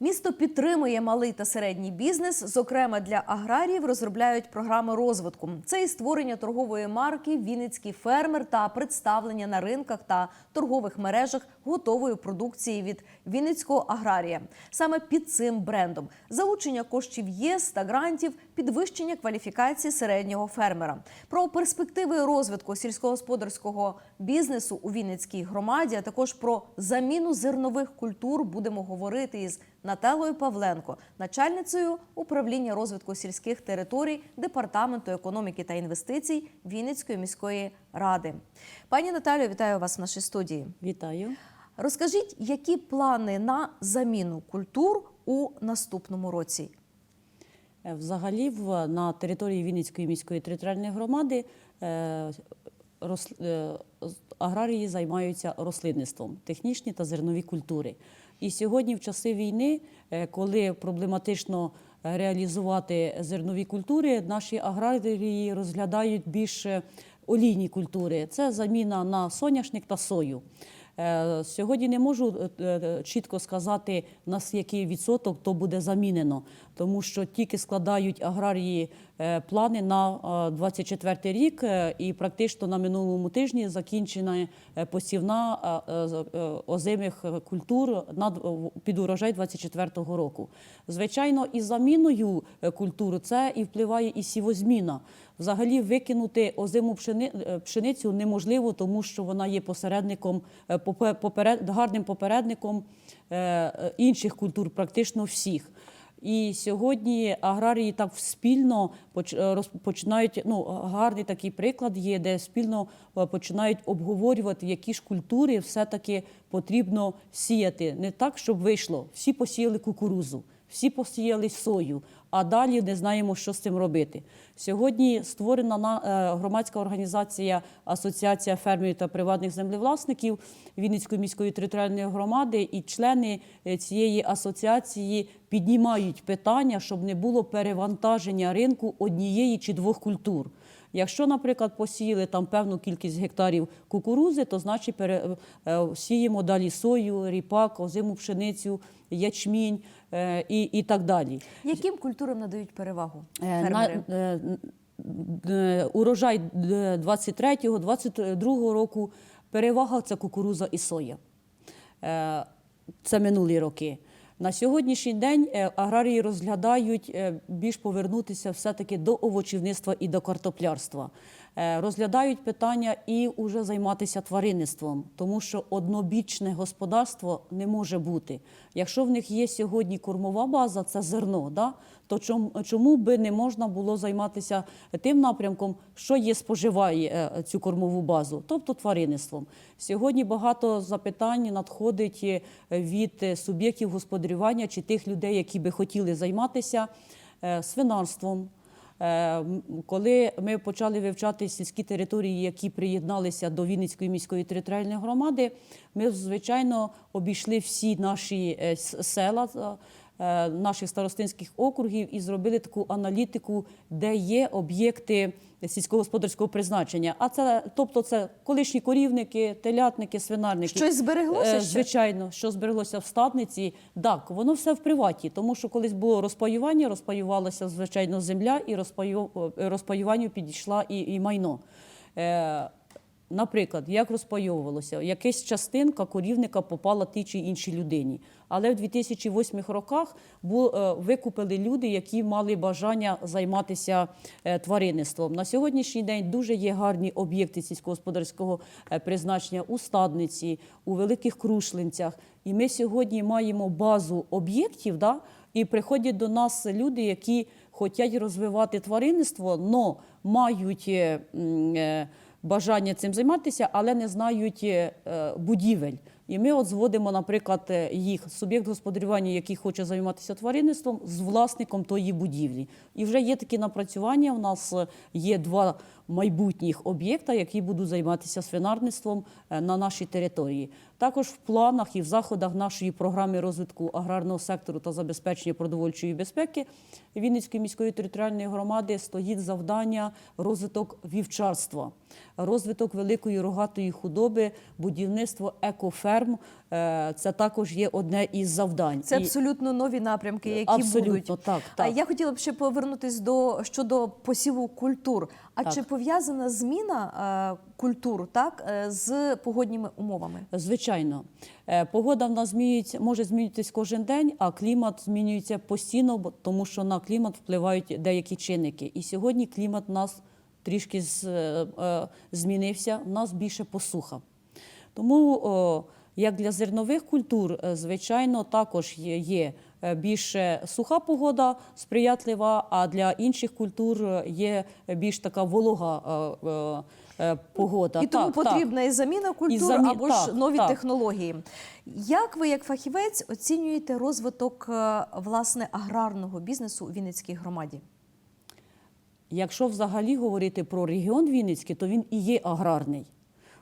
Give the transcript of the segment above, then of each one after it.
Місто підтримує малий та середній бізнес. Зокрема, для аграріїв розробляють програми розвитку. Це і створення торгової марки Вінницький фермер та представлення на ринках та торгових мережах готової продукції від Вінницького аграрія. Саме під цим брендом залучення коштів ЄС та грантів, підвищення кваліфікації середнього фермера. Про перспективи розвитку сільськогосподарського бізнесу у Вінницькій громаді, а також про заміну зернових культур будемо говорити із Наталою Павленко, начальницею управління розвитку сільських територій департаменту економіки та інвестицій Вінницької міської ради. Пані Наталію, вітаю вас в нашій студії. Вітаю. Розкажіть, які плани на заміну культур у наступному році? Е, Взагалі, в- на території Вінницької міської територіальної громади е, аграрії займаються рослинництвом, технічні та зернові культури. І сьогодні, в часи війни, е, коли проблематично е, реалізувати зернові культури, наші аграрії розглядають більше олійні культури. Це заміна на соняшник та сою. Е, Сьогодні не можу е, е, чітко сказати, на який відсоток то буде замінено, тому що тільки складають аграрії е, плани на 24 рік, е, і практично на минулому тижні закінчена е, посівна е, е, е, озимих культур під урожай 24 року. Звичайно, і заміною е, культур це і впливає і сівозміна. Взагалі викинути озиму е, пшеницю неможливо, тому що вона є посередником, е, гарним попередником е, е, інших культур, практично всіх. І сьогодні аграрії так спільно е, починають. Ну гарний такий приклад є, де спільно е, починають обговорювати, які ж культури все-таки потрібно сіяти. Не так, щоб вийшло. Всі посіяли кукурузу, всі посіяли сою, а далі не знаємо, що з цим робити. Сьогодні створена на е, громадська організація Асоціація фермерів та приватних землевласників Вінницької міської територіальної громади, і члени е, цієї асоціації піднімають питання, щоб не було перевантаження ринку однієї чи двох культур. Якщо, наприклад, посіяли там певну кількість гектарів кукурузи, то значить пере, е, сіємо далі сою, ріпак, озиму пшеницю, ячмінь і, і так далі. Яким культурам надають перевагу Е, фермери? На, е, е, урожай 23-22 року перевага це кукуруза і соя. Е, Це минулі роки. На сьогоднішній день е, аграрії розглядають е, більш повернутися все-таки до овочівництва і до картоплярства. Е, Розглядають питання і вже займатися тваринництвом, тому що однобічне господарство не може бути. Якщо в них є сьогодні кормова база, це зерно, да? то чому, би не можна було займатися тим напрямком, що є споживає е, цю кормову базу, тобто тваринництвом. Сьогодні багато запитань надходить е, від суб'єктів господарювання чи тих людей, які би хотіли займатися свинарством. Е, Коли ми почали вивчати сільські території, які приєдналися до Вінницької міської територіальної громади, ми звичайно обійшли всі наші е, села. Е, наших старостинських округів і зробили таку аналітику, де є об'єкти сільськогосподарського призначення. А це, тобто, це колишні корівники, телятники, свинарники. Щось збереглося Е. Звичайно, що збереглося в статниці. Так, воно все в приваті, тому що колись було розпаювання, розпаювалася звичайно земля, і розпаю, е, розпаюванню підійшла і, і майно. Наприклад, як розпайовувалося, якась частинка корівника попала тій чи іншій людині. Але в 2008 роках е, викупили люди, які мали бажання займатися е, тваринництвом. На сьогоднішній день дуже є гарні об'єкти сільськогосподарського е, призначення у стадниці, у великих крушлинцях. І ми сьогодні маємо базу об'єктів, да? і приходять до нас люди, які хочуть розвивати тваринництво, але мають. Е, е, бажання цим займатися, але не знають е, будівель. І ми от зводимо, наприклад, е, їх суб'єкт господарювання, який хоче займатися тваринництвом, з власником тої будівлі. І вже є такі напрацювання. У нас е, є два майбутніх об'єкта, які будуть займатися свинарництвом е, на нашій території. Також в планах і в заходах нашої програми розвитку аграрного сектору та забезпечення продовольчої безпеки Вінницької міської територіальної громади стоїть завдання розвиток вівчарства, розвиток великої рогатої худоби, будівництво екоферм е, це також є одне із завдань. Це абсолютно нові напрямки, які Абсолютно, будуть. так, так. я хотіла б ще повернутись до щодо посіву культур. А Так. чи пов'язана зміна е, культур так е, з погодніми умовами? Звичайно, Е, погода в нас змінюється, може змінюватись кожен день, а клімат змінюється постійно, бо- тому що на клімат впливають деякі чинники. І сьогодні клімат у нас трішки з, е, е, змінився, у нас більше посуха. Тому, о, як для зернових культур, е, звичайно, також є, є більше суха погода сприятлива, а для інших культур е, є більш така волога е, е, е, погода. І тому Так, так. потрібна і заміна культур замі- або ж нові так. технології. Як ви, як фахівець, оцінюєте розвиток е, власне аграрного бізнесу у Вінницькій громаді? Якщо взагалі говорити про регіон Вінницький, то він і є аграрний.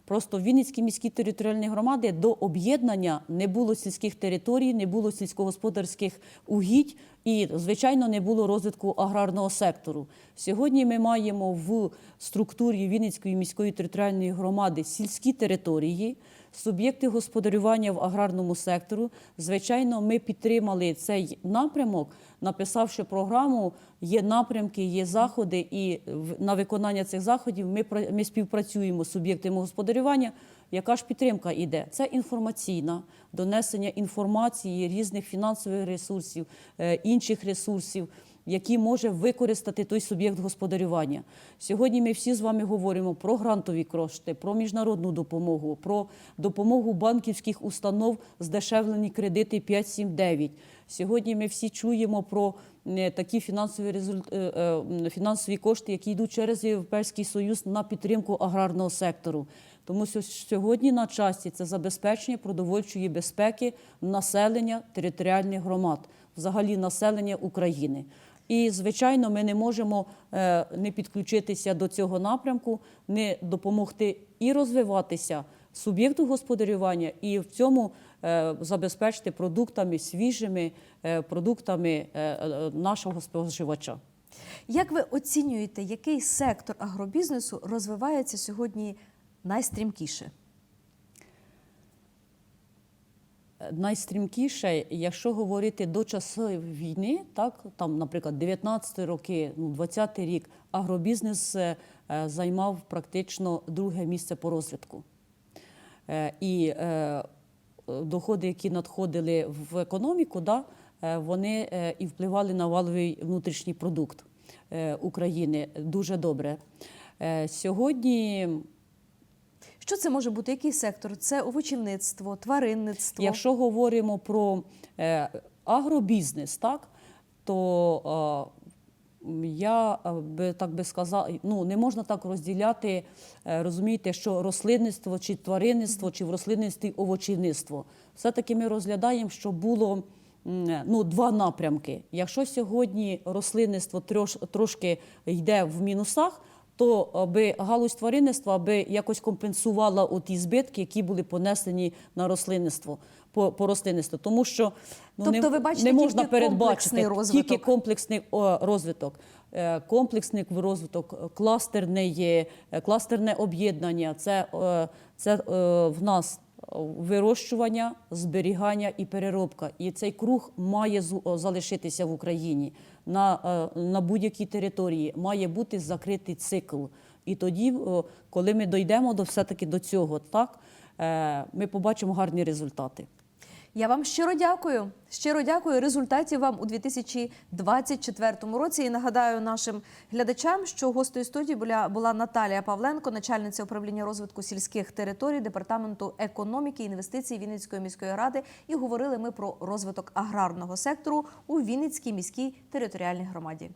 Просто в Вінницькій міській територіальній громади до об'єднання не було сільських територій, не було сільськогосподарських угідь і, звичайно, не було розвитку аграрного сектору. Сьогодні ми маємо в структурі Вінницької міської територіальної громади сільські території, суб'єкти господарювання в аграрному сектору. Звичайно, ми підтримали цей напрямок, написавши програму. Є напрямки, є заходи, і на виконання цих заходів ми, ми співпрацюємо з суб'єктами господарювання. Яка ж підтримка йде? Це інформаційна, донесення інформації різних фінансових ресурсів, е, інших ресурсів, які може використати той суб'єкт господарювання. Сьогодні ми всі з вами говоримо про грантові кошти, про міжнародну допомогу, про допомогу банківських установ, здешевлені кредити 5-7-9. Сьогодні ми всі чуємо про е, такі фінансові результ... е, е, фінансові кошти, які йдуть через Європейський Союз на підтримку аграрного сектору. Тому сьо- сьогодні на часі це забезпечення продовольчої безпеки населення територіальних громад, взагалі населення України. І, звичайно, ми не можемо е, не підключитися до цього напрямку, не допомогти і розвиватися суб'єкту господарювання, і в цьому е, забезпечити продуктами свіжими, е, продуктами нашого споживача. Як ви оцінюєте, який сектор агробізнесу розвивається сьогодні найстрімкіше? Найстрімкіше, якщо говорити до часу війни, так там, наприклад, 19 роки, ну 20 рік, агробізнес е, займав практично друге місце по розвитку. Е, І е, доходи, які надходили в економіку, да, вони і впливали на валовий внутрішній продукт України дуже добре. Сьогодні Що це може бути? Який сектор? Це овочівництво, тваринництво. Якщо говоримо про е, агробізнес, так то е, я е, би так би сказала, ну не можна так розділяти, е, розумієте, що рослинництво чи тваринництво, чи в рослинництві овочівництво. Все-таки ми розглядаємо, що було ну, два напрямки. Якщо сьогодні рослинництво трош, трошки йде в мінусах, то аби галузь тваринництва аби якось компенсувала ті збитки, які були понесені на рослинництво по, по рослинництву. Тому що ну, Тобто не, ви бачите не можна тільки передбачити комплексний розвиток? тільки комплексний розвиток. Е, Комплексний розвиток, кластерне є, е, кластерне об'єднання. Це, е, це в нас вирощування, зберігання і переробка. І цей круг має залишитися в Україні на, е, на будь-якій території. Має бути закритий цикл. І тоді, коли ми дійдемо до все-таки до цього, так, е, ми побачимо гарні результати. Я вам щиро дякую. Щиро дякую. Результатів вам у 2024 році. І нагадаю нашим глядачам, що гостею студії була, була Наталія Павленко, начальниця управління розвитку сільських територій департаменту економіки і інвестицій Вінницької міської ради. І говорили ми про розвиток аграрного сектору у Вінницькій міській територіальній громаді.